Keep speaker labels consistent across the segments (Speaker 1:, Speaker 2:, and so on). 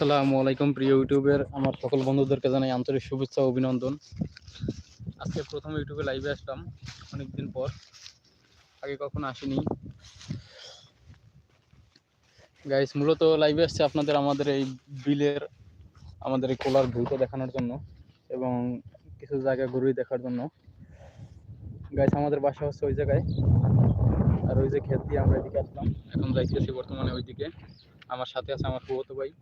Speaker 1: আসসালামু আলাইকুম, প্রিয় ইউটিউবের আমার সকল বন্ধুদেরকে জানাই আন্তরিক শুভেচ্ছা অভিনন্দন। আজকে প্রথম ইউটিউবে লাইভে আসলাম, অনেকদিন পর। আগে কখনো আসিনি। গাইস মূলত লাইভে আসছে আপনাদের, আমাদের এই বিলের, আমাদের এই কোলার ভিউটা দেখানোর জন্য এবং কিছু জায়গা ঘুরে দেখার জন্য। গাইস আমাদের বাসা হচ্ছে ওই জায়গায়। আর ওই যে ক্ষেত দিয়ে আমরা এদিকে আসলাম। এখন যাইতেছি বর্তমানে ওইদিকে। আমার সাথে আছে আমার ফুফতো ভাই।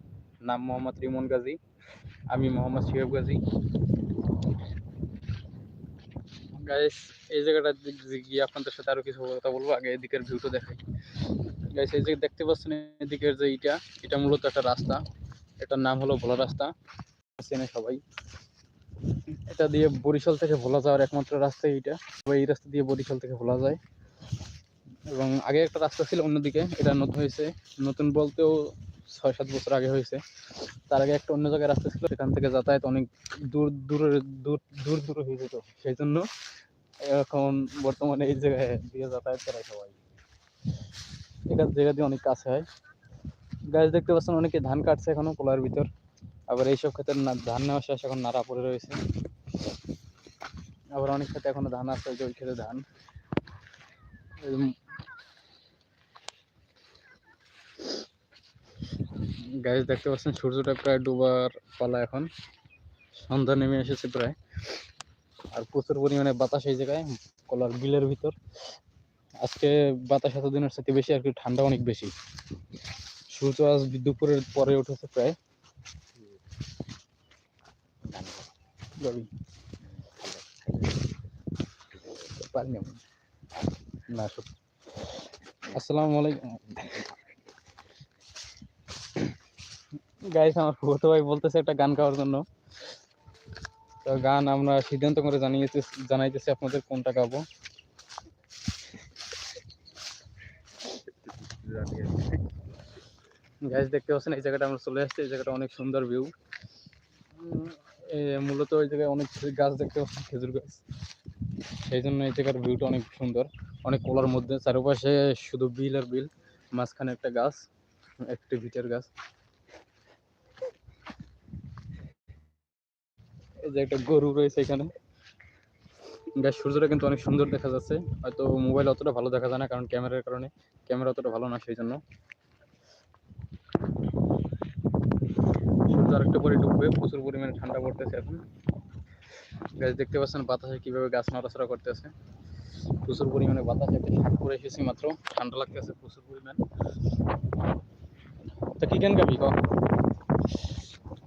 Speaker 1: নাম মোহাম্মদ রিমন গাজী। আমি মোহাম্মদ শিহাব গাজী। গাইস এই জায়গাটা গিয়ে আপনাদের সাথে আরও কিছু কথা বলব, আগে এদিকের ভিউটা দেখাই। গাইস এই যে দেখতে পাচ্ছেন এদিকের যে এটা এটা মূলত একটা রাস্তা। এটার নাম হলো ভোলা রাস্তা। চেনে সবাই। এটা দিয়ে বরিশাল থেকে ভোলা যাওয়ার একমাত্র রাস্তা এইটা। এই রাস্তা দিয়ে বরিশাল থেকে ভোলা যায়। এবং আগে একটা রাস্তা ছিল অন্যদিকে, এটা নতুন হয়েছে। নতুন বলতেও ছয় সাত বছর আগে হয়েছে। তার আগে একটা অন্য জায়গায় রাস্তা ছিল, সেখান থেকে যাতায়াত অনেক দূর দূরের দূর দূর হয়ে যেত। সেই জন্য এখন বর্তমানে এই জায়গায় দিয়ে যাতায়াত করে সবাই। এটা জায়গা দিয়ে অনেক কাছে হয়। গাছ দেখতে পাচ্ছেন অনেকে ধান কাটছে এখনও কোলার ভিতর। আবার এইসব ক্ষেত্রে না, ধান নেওয়া শেষ, এখন নাড়া পড়ে রয়েছে। আবার অনেক ক্ষেত্রে এখনও ধান আছে, ওই ক্ষেত্রে ধান। গাইজ দেখতে পাচ্ছেন, সূর্যটা প্রায় ডুবার পালা এখন। সন্ধ্যা নেমে এসেছে প্রায়। আর প্রচুর পরিমাণে বাতাস এই জায়গায়, কলার বিলের ভিতর। আজকে বাতাস এত দিনের সাথে বেশি, আর কি ঠান্ডা অনেক বেশি। সূর্য আজ দুপুরের পরে উঠেছে প্রায়। আসসালামু আলাইকুম। গাইস আমার ফুফাতো ভাই বলতেছে একটা গান গাওয়ার জন্য। তো গান আমরা সিদ্ধান্ত করে জানিয়েছি জানাইতেছি আপনাদের কোনটা গাবো। গাইস দেখতে পাচ্ছেন, এই জায়গাটা আমরা চলে আসছি, এই জায়গাটা অনেক সুন্দর ভিউ মূলত ওই জায়গায় অনেক গাছ দেখতে পাচ্ছেন, খেজুর গাছ। সেই জন্য এই জায়গার ভিউটা অনেক সুন্দর। অনেক কোলার মধ্যে, চারপাশে শুধু বিল আর বিল, মাঝখানে একটা গাছ, একটি ভিটের গাছ। এই যে একটা গরু রয়েছে এখানে। গাছ সূর্যটা কিন্তু অনেক সুন্দর দেখা যাচ্ছে। হয়তো মোবাইল অতটা ভালো দেখা যায় না, কারণ ক্যামেরার কারণে। ক্যামেরা অতটা ভালো না সেই জন্য। সূর্য আরেকটু পরে ডুববে প্রচুর পরিমাণে ঠান্ডা পড়তেছে এখন। গাছ দেখতে পাচ্ছেন বাতাসে কীভাবে গাছ নড়াচড়া করতেছে। প্রচুর পরিমাণে বাতাস একটা শাক করে এসেছি মাত্র। ঠান্ডা লাগতেছে প্রচুর পরিমাণ। তো কি গান গাবি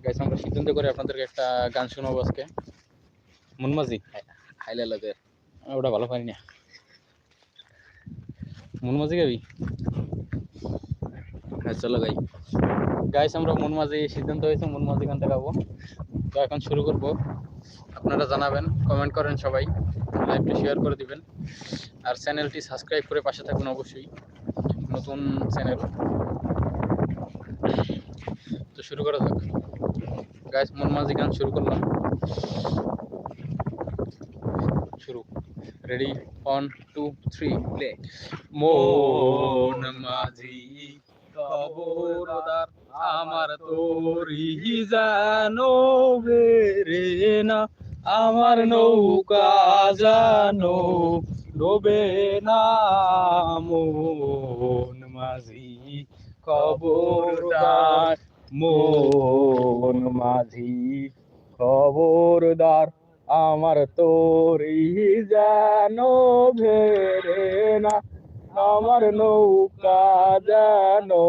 Speaker 1: গাইস আমরা সিদ্ধান্ত করে আপনাদেরকে একটা গান শোনাবো আজকে। মুনমাজি? হাইলে লাগে ওটা ভালো পারি না। মুনমাজি গাবি? হ্যাঁ চলো গাই। গাইস আমরা মুনমাজি সিদ্ধান্ত হয়েছে মুনমাজি গানটা গাবো। তো এখন শুরু করব। আপনারা জানাবেন কমেন্ট করেন সবাই। লাইভটি শেয়ার করে দিবেন। আর চ্যানেলটি সাবস্ক্রাইব করে পাশে থাকুন অবশ্যই। নতুন চ্যানেল তো শুরু করা যাক। গাইস মন মাঝি গান শুরু করলাম। শুরু। Ready one two three play মন মাঝি খবরদার আমার তোরি জানো রে না, আমার নৌকা জানো ডোবে না মন মাঝি খবরদার মন মাঝি খবরদার আমার তোরি জানো ভেরে না আমার নৌকা জানো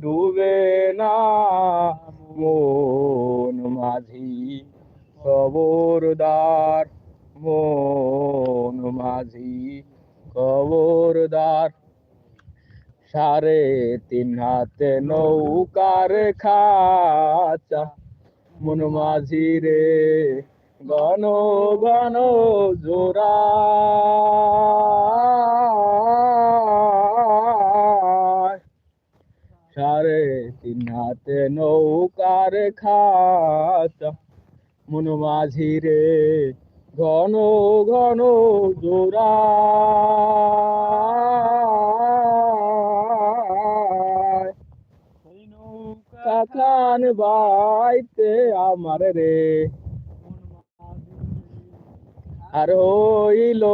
Speaker 1: ডুবে না। মন মাঝি খবরদার, মন মাঝি খবরদার। সাড়ে তিন হাতে নৌকার খাচা, মন মাঝি রে ঘন ঘন জোড়া। সাড়ে তিন হাতে নৌকার খাচা মন মাঝি রে ঘন ঘন জোড়া।
Speaker 2: খান বাইতে আমার রে। আর হইল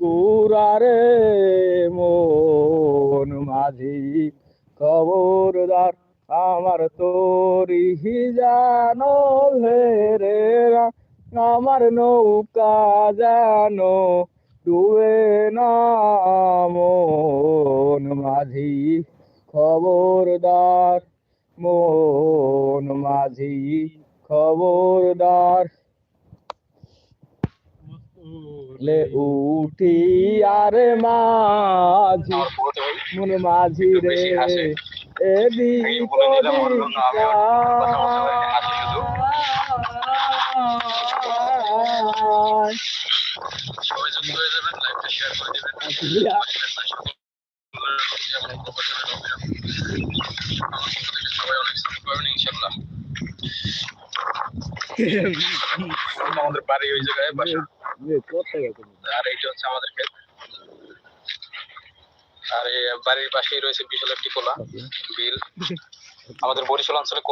Speaker 2: গুরারে মন মাঝি। খবরদার আমার তোরি জানো ভেরে আমার নৌকা জানো ডুবে না মন মাঝি। খবরদার মন মাঝি, খবরদার লে উঠি আরে মাঝি মন মাঝি রে। ওদিক
Speaker 1: সবাই অনেক সাপোর্ট ইনশাল্লাহ আমাদের বাড়ি ওই জায়গায় বাসা? আর এইটা হচ্ছে আমাদের ক্ষেত আর এই বাড়ির পাশেই রয়েছে বিশাল একটি কোলা বিল। আমাদের বরিশাল অঞ্চলে